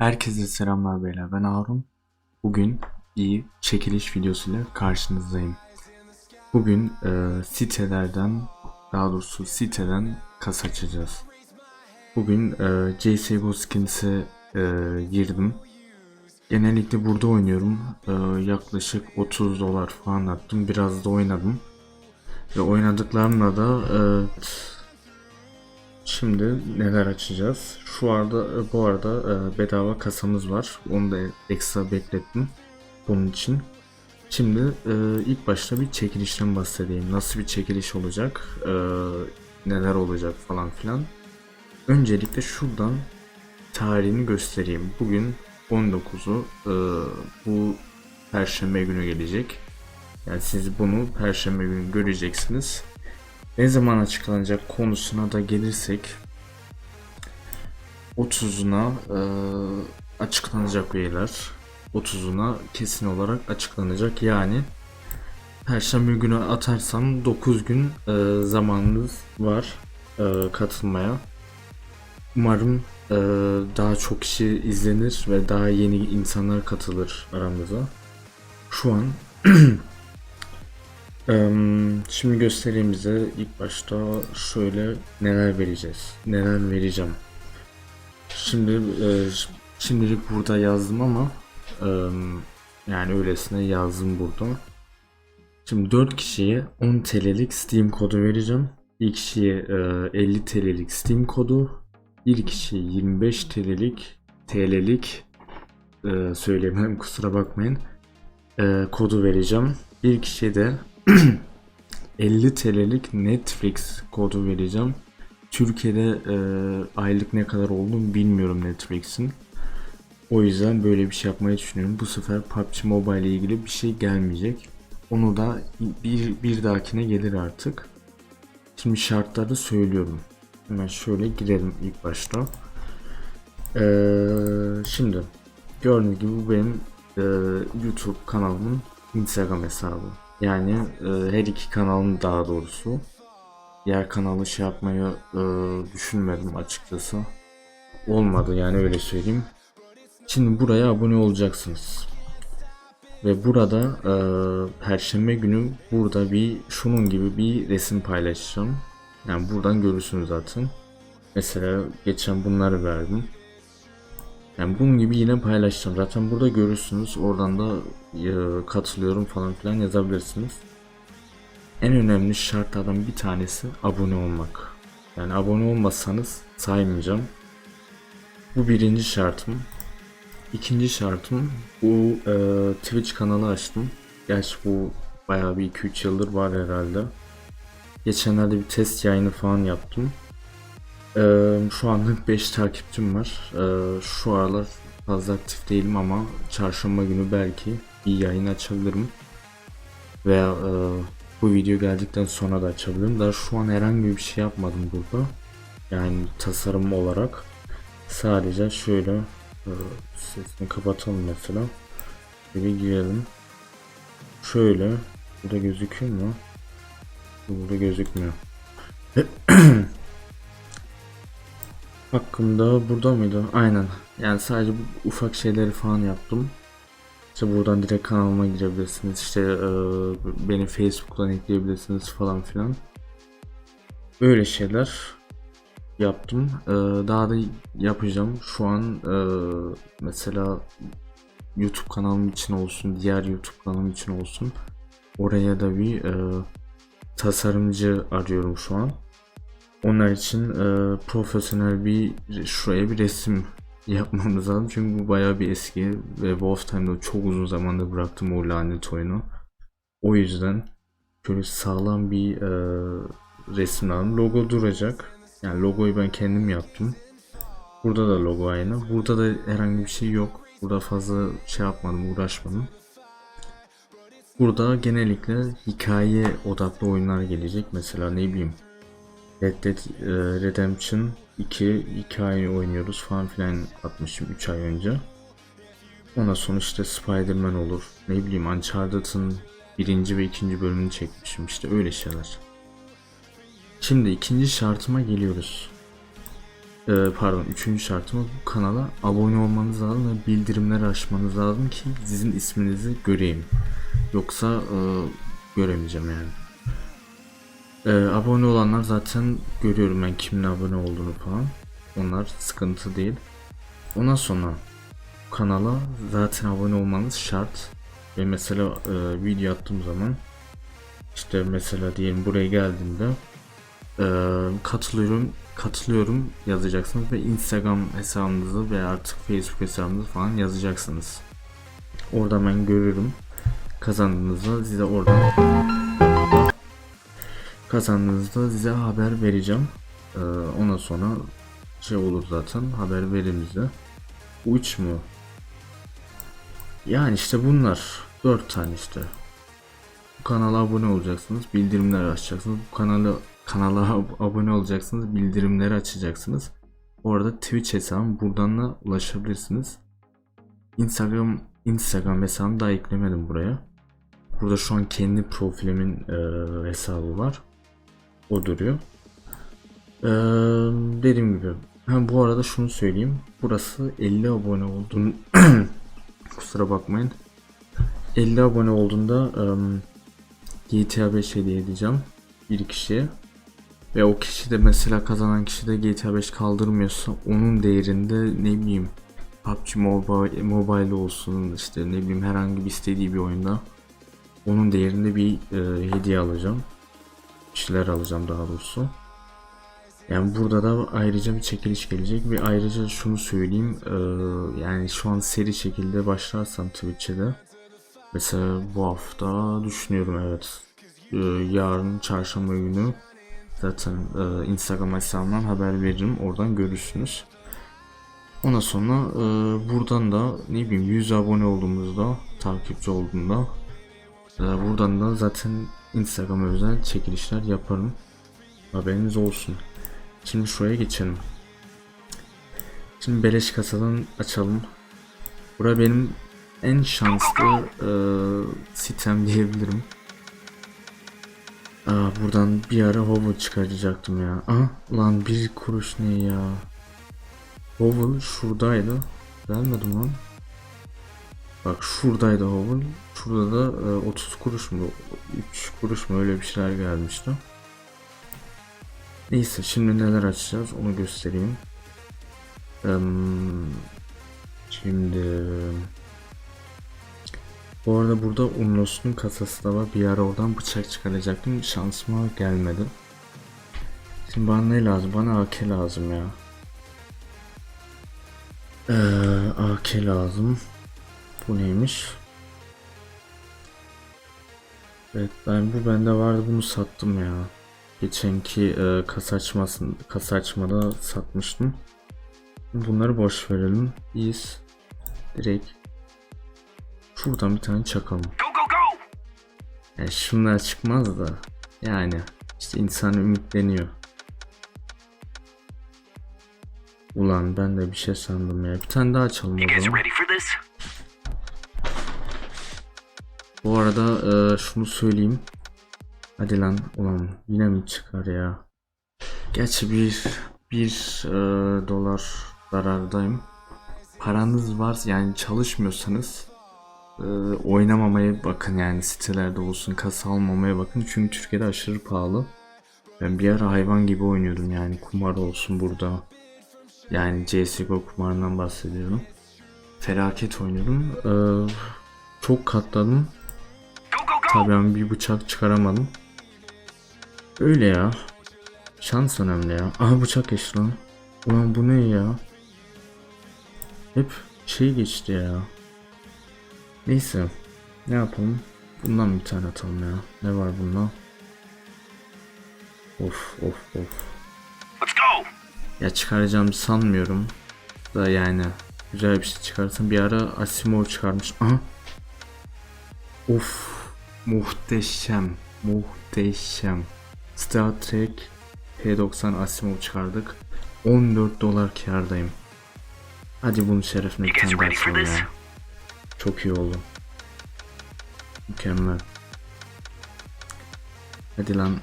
Herkese selamlar beyler ben Harun. Bugün bir çekiliş videosuyla karşınızdayım. Bugün e, sitelerden daha doğrusu siteden kasa açacağız. Bugün e, CSGO Skins'e e, girdim. Genellikle burada oynuyorum. E, yaklaşık 30 dolar falan attım. Biraz da oynadım. Ve oynadıklarımla da e, Şimdi neler açacağız? Şu arada bu arada e, bedava kasamız var. Onu da ekstra beklettim bunun için. Şimdi e, ilk başta bir çekilişten bahsedeyim. Nasıl bir çekiliş olacak? e, neler olacak falan filan. Öncelikle şuradan tarihini göstereyim. Bugün 19'u e, bu perşembe günü gelecek. Yani siz bunu perşembe günü göreceksiniz. Ne zaman açıklanacak konusuna da gelirsek 30'una e, açıklanacak üyeler. 30'una kesin olarak açıklanacak. Yani Perşembe günü atarsam 9 gün e, zamanınız var e, katılmaya. Umarım e, daha çok kişi izlenir ve daha yeni insanlar katılır aramıza. Şu an Şimdi göstereyim bize ilk başta şöyle neler vereceğiz. Neler vereceğim. Şimdi e, şimdilik burada yazdım ama yani öylesine yazdım burada. Şimdi 4 kişiye 10 TL'lik Steam kodu vereceğim. Bir kişiye e, 50 TL'lik Steam kodu. Bir kişiye 25 TL'lik TL'lik e, söyleyemem kusura bakmayın. E, kodu vereceğim. Bir kişiye de 50 TL'lik Netflix kodu vereceğim. Türkiye'de e, aylık ne kadar olduğunu bilmiyorum Netflix'in. O yüzden böyle bir şey yapmayı düşünüyorum. Bu sefer PUBG Mobile ile ilgili bir şey gelmeyecek. Onu da bir, bir dahakine gelir artık. Şimdi şartları söylüyorum. Hemen şöyle girelim ilk başta. Ee, şimdi gördüğünüz gibi bu benim e, YouTube kanalımın Instagram hesabı. Yani e, her iki kanalın daha doğrusu. Diğer kanalı şey yapmayı e, düşünmedim açıkçası. Olmadı yani öyle söyleyeyim. Şimdi buraya abone olacaksınız. Ve burada e, Perşembe günü burada bir şunun gibi bir resim paylaşacağım. Yani buradan görürsünüz zaten. Mesela geçen bunları verdim. Yani bunun gibi yine paylaşacağım. Zaten burada görürsünüz. Oradan da e, katılıyorum falan filan yazabilirsiniz. En önemli şartlardan bir tanesi abone olmak. Yani abone olmazsanız saymayacağım. Bu birinci şartım. İkinci şartım bu e, Twitch kanalı açtım. Gerçi bu bayağı bir 2-3 yıldır var herhalde. Geçenlerde bir test yayını falan yaptım. Ee, şu anlık 5 takipçim var. Ee, şu aralar fazla aktif değilim ama çarşamba günü belki bir yayın açabilirim. Veya e, bu video geldikten sonra da açabilirim. Daha şu an herhangi bir şey yapmadım burada. Yani tasarım olarak. Sadece şöyle e, sesini kapatalım mesela. Bir girelim. Şöyle. Burada gözüküyor mu? Burada gözükmüyor. Hakkında burada mıydı? Aynen. Yani sadece bu ufak şeyleri falan yaptım. İşte buradan direkt kanalıma girebilirsiniz. İşte e, beni Facebook'tan ekleyebilirsiniz falan filan. Böyle şeyler yaptım. E, daha da yapacağım. Şu an e, mesela YouTube kanalım için olsun, diğer YouTube kanalım için olsun. Oraya da bir e, tasarımcı arıyorum şu an. Onlar için e, profesyonel bir şuraya bir resim yapmamız lazım. Çünkü bu bayağı bir eski ve Wolf Time'da çok uzun zamanda bıraktım o lanet oyunu. O yüzden şöyle sağlam bir e, resim lazım. Logo duracak. Yani logoyu ben kendim yaptım. Burada da logo aynı. Burada da herhangi bir şey yok. Burada fazla şey yapmadım, uğraşmadım. Burada genellikle hikaye odaklı oyunlar gelecek. Mesela ne bileyim Red Dead e, Redemption 2 hikaye oynuyoruz falan filan atmışım 3 ay önce. Ondan sonra işte Spider-Man olur. Ne bileyim Uncharted'ın birinci ve ikinci bölümünü çekmişim işte öyle şeyler. Şimdi ikinci şartıma geliyoruz. e, pardon üçüncü şartımız bu kanala abone olmanız lazım ve bildirimleri açmanız lazım ki sizin isminizi göreyim. Yoksa e, göremeyeceğim yani. E, abone olanlar zaten görüyorum ben kimin abone olduğunu falan. Onlar sıkıntı değil. Ondan sonra kanala zaten abone olmanız şart. Ve mesela e, video attığım zaman işte mesela diyelim buraya geldiğimde e, katılıyorum katılıyorum yazacaksınız ve Instagram hesabınızı veya artık Facebook hesabınızı falan yazacaksınız. Orada ben görürüm. Kazandığınızda size oradan kazandığınızda size haber vereceğim. E, ondan sonra şey olur zaten haber verin bize. Bu üç mü? Yani işte bunlar. Dört tane işte. Bu kanala abone olacaksınız. Bildirimleri açacaksınız. Bu kanala kanala ab- abone olacaksınız. Bildirimleri açacaksınız. Orada Twitch hesabım buradan da ulaşabilirsiniz. Instagram Instagram hesabımı daha eklemedim buraya. Burada şu an kendi profilimin e, hesabı var. O duruyor. Ee, dediğim gibi. Ha, bu arada şunu söyleyeyim. Burası 50 abone olduğun kusura bakmayın. 50 abone olduğunda em, GTA 5 hediye edeceğim bir kişiye. Ve o kişi de mesela kazanan kişi de GTA 5 kaldırmıyorsa onun değerinde ne bileyim PUBG Mobile, Mobile olsun işte ne bileyim herhangi bir istediği bir oyunda onun değerinde bir e, hediye alacağım. Kişiler alacağım daha doğrusu. Yani burada da ayrıca bir çekiliş gelecek ve ayrıca şunu söyleyeyim e, yani şu an seri şekilde başlarsam Twitch'e de mesela bu hafta düşünüyorum evet E, yarın çarşamba günü zaten e, Instagram hesabımdan haber veririm oradan görürsünüz. Ondan sonra e, buradan da ne bileyim 100 abone olduğumuzda takipçi olduğunda e, buradan da zaten Instagram özel çekilişler yaparım. Haberiniz olsun. Şimdi şuraya geçelim. Şimdi beleş kasadan açalım. Bura benim en şanslı e, sitem diyebilirim. Aa, buradan bir ara hover çıkaracaktım ya. Aha, ulan bir kuruş ne ya? Hover şuradaydı. Vermedim lan. Bak şuradaydı hover. Şurada da e, 30 kuruş mu? 3 kuruş mu öyle bir şeyler gelmişti. Neyse şimdi neler açacağız onu göstereyim. Şimdi bu arada burada Unlos'un kasası da var. Bir ara oradan bıçak çıkaracaktım. Şansıma gelmedi. Şimdi bana ne lazım? Bana AK lazım ya. Ee, AK lazım. Bu neymiş? Evet ben bu bende vardı bunu sattım ya. Geçenki e, kasa açmasın kasa açmada satmıştım. Bunları boş verelim. İyiyiz. Direkt şuradan bir tane çakalım. Yani şunlar çıkmaz da yani işte insan ümitleniyor. Ulan ben de bir şey sandım ya. Bir tane daha açalım o zaman. Bu arada e, şunu söyleyeyim. Hadi lan ulan yine mi çıkar ya? Gerçi bir bir e, dolar zarardayım. Paranız var yani çalışmıyorsanız e, oynamamaya bakın yani sitelerde olsun kasa almamaya bakın çünkü Türkiye'de aşırı pahalı. Ben bir ara hayvan gibi oynuyordum yani kumar olsun burada. Yani CSGO kumarından bahsediyorum. Felaket oynuyordum. E, çok katladım. Tabii ben bir bıçak çıkaramadım. Öyle ya. Şans önemli ya. Aha bıçak geçti lan. Ulan bu ne ya? Hep şey geçti ya. Neyse. Ne yapalım? Bundan bir tane atalım ya. Ne var bunda? Of of of. Let's go! Ya çıkaracağımı sanmıyorum. Da yani güzel bir şey çıkarsam bir ara Asimov çıkarmış. Aha. Of muhteşem muhteşem. Star Trek P90 Asimov çıkardık. 14 dolar kârdayım. Hadi bunun şerefine bir tane ya. Çok iyi oldu. Mükemmel. Hadi lan.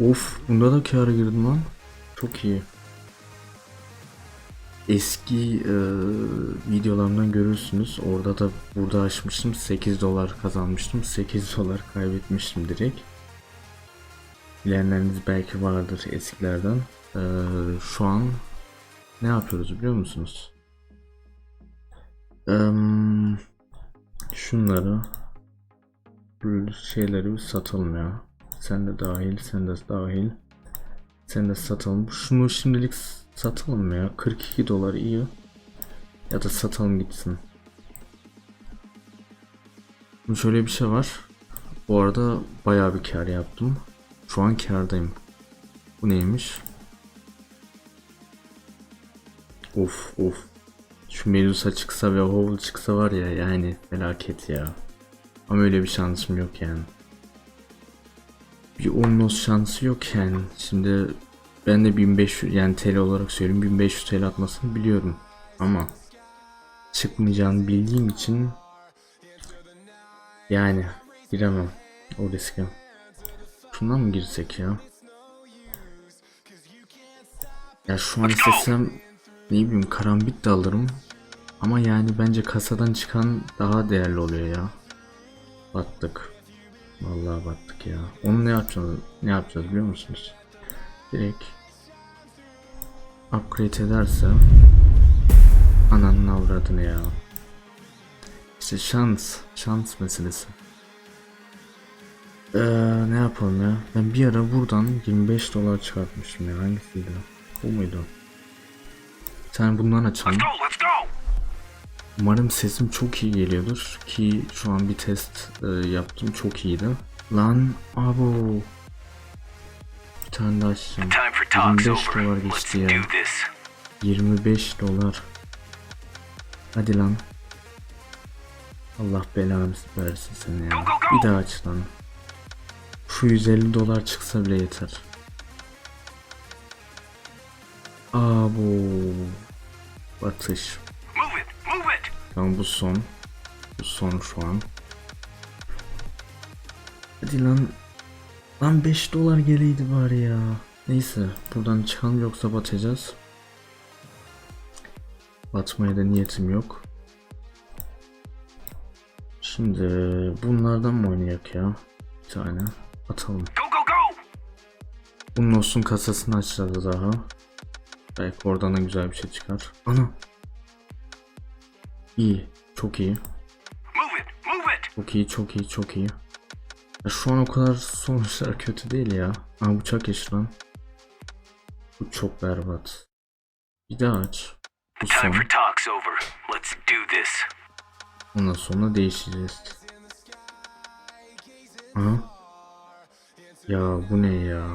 Of bunda da kâra girdim lan. Çok iyi. Eski e, videolarımdan görürsünüz. Orada da burada açmıştım. 8 dolar kazanmıştım. 8 dolar kaybetmiştim direkt. Bilenleriniz belki vardır eskilerden. E, şu an ne yapıyoruz biliyor musunuz? Em, şunları şeyleri bir satalım ya. Sen de dahil, sen de dahil. Sen de satalım. Şunu şimdilik satalım ya. 42 dolar iyi. Ya da satalım gitsin. Şimdi şöyle bir şey var. Bu arada bayağı bir kar yaptım. Şu an kardayım. Bu neymiş? Of of. Şu Medusa çıksa ve Howl çıksa var ya yani felaket ya. Ama öyle bir şansım yok yani. Bir Omnos şansı yok yani. Şimdi ben de 1500 yani TL olarak söyleyeyim 1500 TL atmasını biliyorum. Ama çıkmayacağını bildiğim için yani giremem o riske. Şundan mı girsek ya? Ya şu an istesem ne bileyim karambit de alırım. Ama yani bence kasadan çıkan daha değerli oluyor ya. Battık. Vallahi battık ya. Onu ne yapacağız? Ne yapacağız biliyor musunuz? Direkt upgrade ederse ananın avradını ya. İşte şans, şans meselesi. Ee, ne yapalım ya? Ben bir ara buradan 25 dolar çıkartmıştım ya. Hangisiydi? Bu muydu? Sen bundan açalım. Umarım sesim çok iyi geliyordur ki şu an bir test e, yaptım çok iyiydi. Lan abo. Tane daha açacağım. Time for talks 25 over. dolar geçti ya. do this. 25 dolar. Hadi lan. Allah belanı versin seni ya. Bir daha aç lan. Şu 150 dolar çıksa bile yeter. Batış. İt. Move it. Tamam bu son. Bu son şu an. Hadi lan. Lan 5 dolar geleydi bari ya. Neyse buradan çıkalım yoksa batacağız. Batmaya da niyetim yok. Şimdi bunlardan mı oynayak ya? Bir tane atalım. Bunun olsun kasasını açacağız daha. Belki oradan da güzel bir şey çıkar. Ana. İyi. Çok iyi. Çok iyi, çok iyi, çok iyi. Şu an o kadar sonuçlar kötü değil ya. Aa bıçak yeşil lan. Bu çok berbat. Bir daha aç. Bu son. Ondan sonra değişeceğiz. Aha. Ya bu ne ya?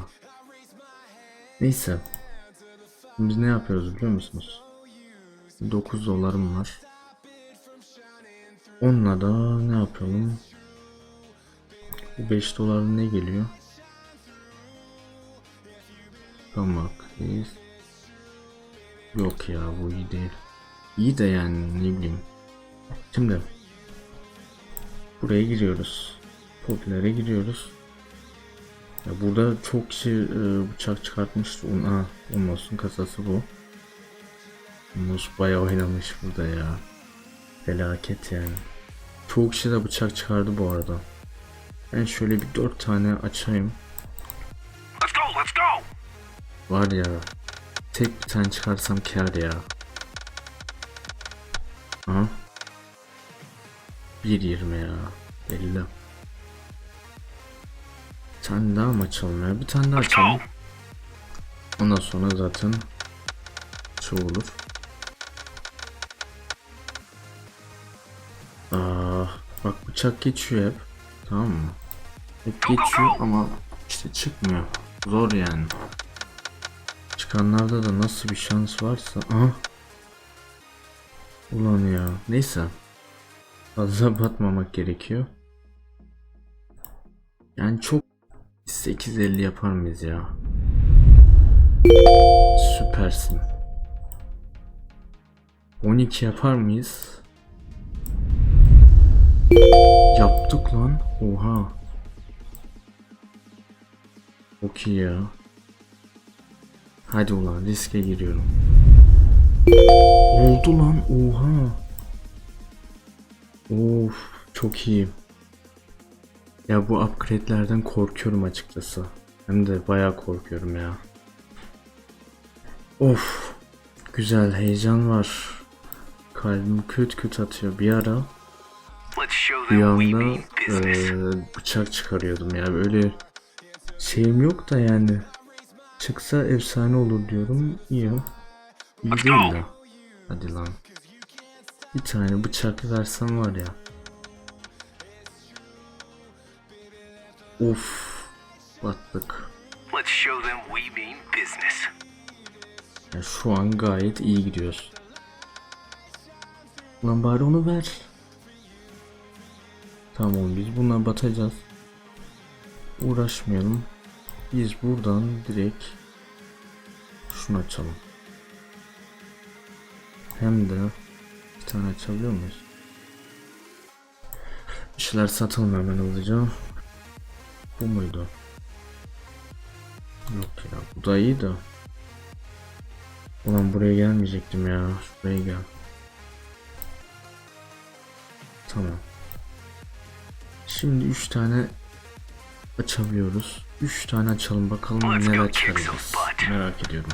Neyse. Biz ne yapıyoruz biliyor musunuz? 9 dolarım var. Onunla da ne yapalım? Bu 5 dolar ne geliyor? Reis. Yok ya bu iyi değil. İyi de yani ne bileyim. Şimdi buraya giriyoruz. Popülere giriyoruz. Ya burada çok kişi e, bıçak çıkartmıştı. Un, ha, Unmos'un kasası bu. Unmos bayağı oynamış burada ya. Felaket yani. Çoğu kişi de bıçak çıkardı bu arada. Ben şöyle bir dört tane açayım. Let's go. Let's go. Var ya. Tek bir tane çıkarsam kar ya. Aha. 1.20 ya. Belli. Bir tane daha mı açalım ya? Bir tane daha açalım. Ondan sonra zaten şey olur. Aa, bak bıçak geçiyor hep. Tamam mı? Hep geçiyor ama işte çıkmıyor. Zor yani. Çıkanlarda da nasıl bir şans varsa. Aha. Ulan ya. Neyse. Fazla batmamak gerekiyor. Yani çok 850 yapar mıyız ya? Süpersin. 12 yapar mıyız? Yaptık lan. Oha. Çok ya. Hadi ulan riske giriyorum. Oldu lan oha. Of çok iyi. Ya bu upgrade'lerden korkuyorum açıkçası. Hem de bayağı korkuyorum ya. Of. Güzel heyecan var. Kalbim küt küt atıyor. Bir ara bir anda eee, bıçak çıkarıyordum ya. Böyle şeyim yok da yani. Çıksa efsane olur diyorum. İyi. İyi değil de. Hadi lan. Bir tane bıçak versem var ya. Of. Battık. Let's show them we mean business. Ya şu an gayet iyi gidiyoruz. Lan bari onu ver. Tamam biz bununla batacağız. Uğraşmayalım. Biz buradan direkt şunu açalım. Hem de bir tane açabiliyor muyuz? Bir şeyler satalım hemen hızlıca. Bu muydu? Yok ya bu da iyi de. Ulan buraya gelmeyecektim ya. Şuraya gel. Tamam. Şimdi 3 tane açabiliyoruz. 3 tane açalım bakalım neler çıkaracağız. Merak ediyorum.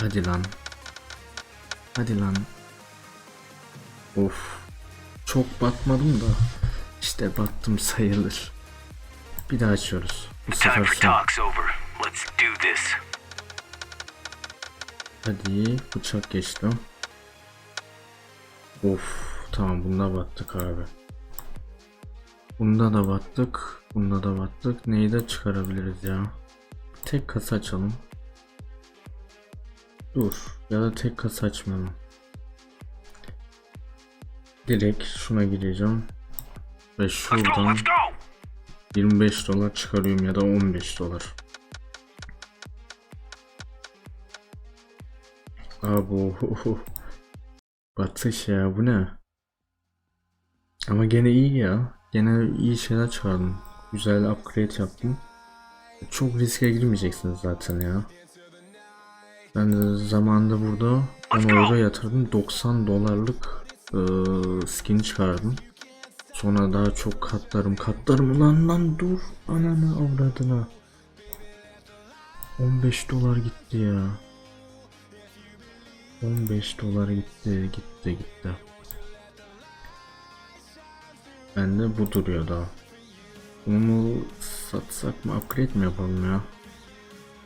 Hadi lan. Hadi lan. Of. Çok batmadım da. İşte battım sayılır. Bir daha açıyoruz. Bu sefer son. Hadi bıçak geçti. Of tamam bunda battık abi. Bunda da battık. Bunda da battık. Neyi de çıkarabiliriz ya. Tek kasa açalım. Dur. Ya da tek kasa açmayalım. Direkt şuna gireceğim. Ve şuradan let's go. 25 dolar çıkarıyorum ya da 15 dolar. Abo. Batış ya bu ne? Ama gene iyi ya. Gene iyi şeyler çıkardım. Güzel upgrade yaptım. Çok riske girmeyeceksiniz zaten ya. Ben de zamanında burada 10 euro yatırdım. 90 dolarlık eee, skin çıkardım. Sonra daha çok katlarım katlarım lan lan dur ananı avradına 15 dolar gitti ya 15 dolar gitti gitti gitti Bende bu duruyor daha Bunu satsak mı upgrade mi yapalım ya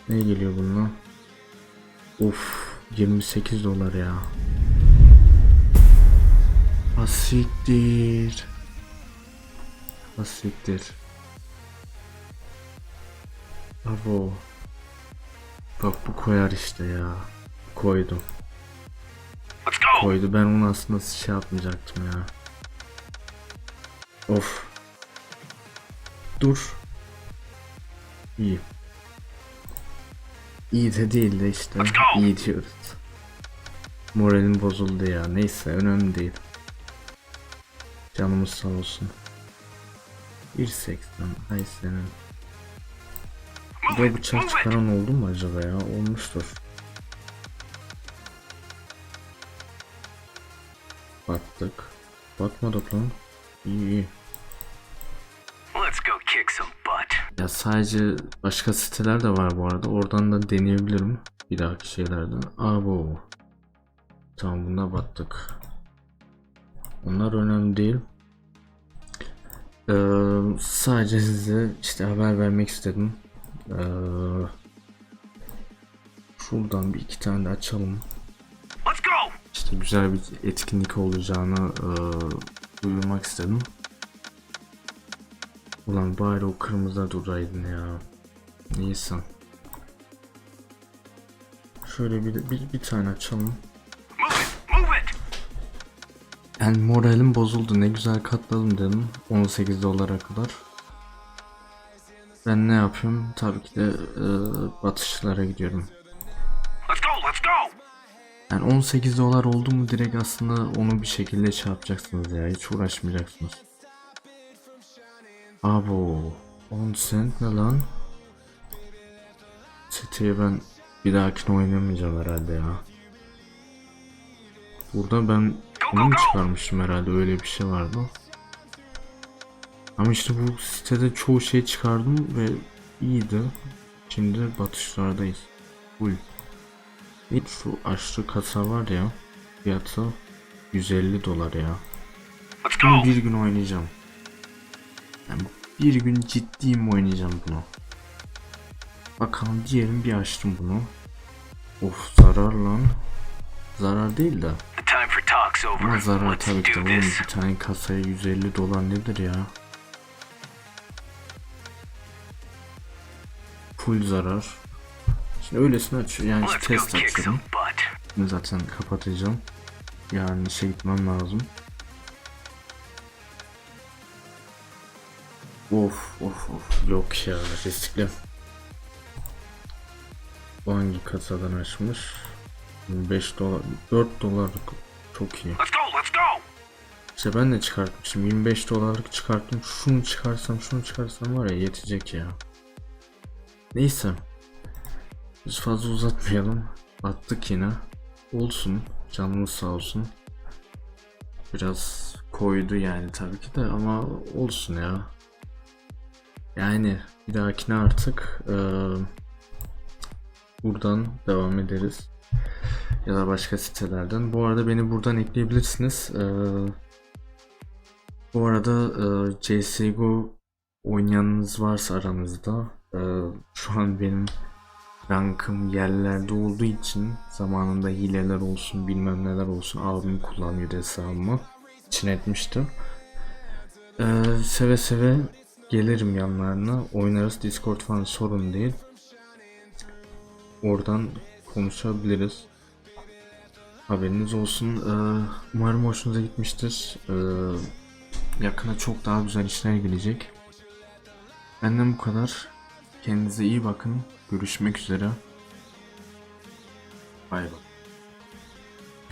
Ne geliyor bununla Of 28 dolar ya Asiktir Asiktir. Abo. Bak bu koyar işte ya. Koydu. Let's go. Koydu. Ben onu aslında şey yapmayacaktım ya. Of. Dur. İyi. İyi de değil de işte. İyi diyoruz. Moralim bozuldu ya. Neyse önemli değil. Canımız sağ olsun. 1.80 ay senin. Burada bıçak çıkaran oldu mu acaba ya? Olmuştur. Battık. Batmadık lan. İyi iyi. Ya sadece başka siteler de var bu arada. Oradan da deneyebilirim. Bir dahaki şeylerden. Aa bu. Tamam bunda battık. Onlar önemli değil. Ee, sadece size işte haber vermek istedim. Ee, şuradan bir iki tane de açalım. İşte güzel bir etkinlik olacağını e, duyurmak istedim. Ulan bari o kırmızıda duraydın ya. Neyse. Şöyle bir, bir, bir tane açalım. Yani moralim bozuldu. Ne güzel katladım dedim. 18 dolara kadar. Ben ne yapıyorum? Tabii ki de e, batışlara gidiyorum. Yani 18 dolar oldu mu direkt aslında onu bir şekilde yapacaksınız ya. Hiç uğraşmayacaksınız. Abo 10 cent ne lan? Siteye ben Bir dahakine oynamayacağım herhalde ya. Burada ben bunu mu çıkarmıştım herhalde öyle bir şey vardı. Ama işte bu sitede çoğu şey çıkardım ve iyiydi. Şimdi batışlardayız. Full. Hiç şu aşırı kasa var ya. Fiyatı 150 dolar ya. Bunu bir gün oynayacağım. Yani bir gün ciddiyim oynayacağım bunu. Bakalım diyelim bir açtım bunu. Of zarar lan. Zarar değil de. Ama zarar tabii ki Oğlum bir tane kasaya 150 dolar nedir ya? Full zarar. Şimdi öylesine aç yani test açıyorum. zaten kapatacağım. Yarın işe gitmem lazım. Of of of yok ya riskli. Bu hangi kasadan açmış? 5 dolar 4 dolarlık çok iyi. Let's go. Let's go. İşte ben de çıkartmışım 25 dolarlık çıkarttım şunu çıkarsam şunu çıkarsam var ya yetecek ya. Neyse. Biz fazla uzatmayalım. Attık yine. Olsun. Canımız sağ olsun. Biraz koydu yani tabii ki de ama olsun ya. Yani bir dahakine artık eee, buradan devam ederiz. Ya da başka sitelerden. Bu arada beni buradan ekleyebilirsiniz. Eee, bu arada eee, CSGO oynayanınız varsa aranızda eee, şu an benim rankım yerlerde olduğu için zamanında hileler olsun bilmem neler olsun abim kullanıyor hesabımı için etmiştim. Eee, seve seve gelirim yanlarına oynarız discord falan sorun değil. Oradan konuşabiliriz. Haberiniz olsun. Eee, umarım hoşunuza gitmiştir. Eee, yakına çok daha güzel işler gelecek. Benden bu kadar. Kendinize iyi bakın. Görüşmek üzere. Bay bay.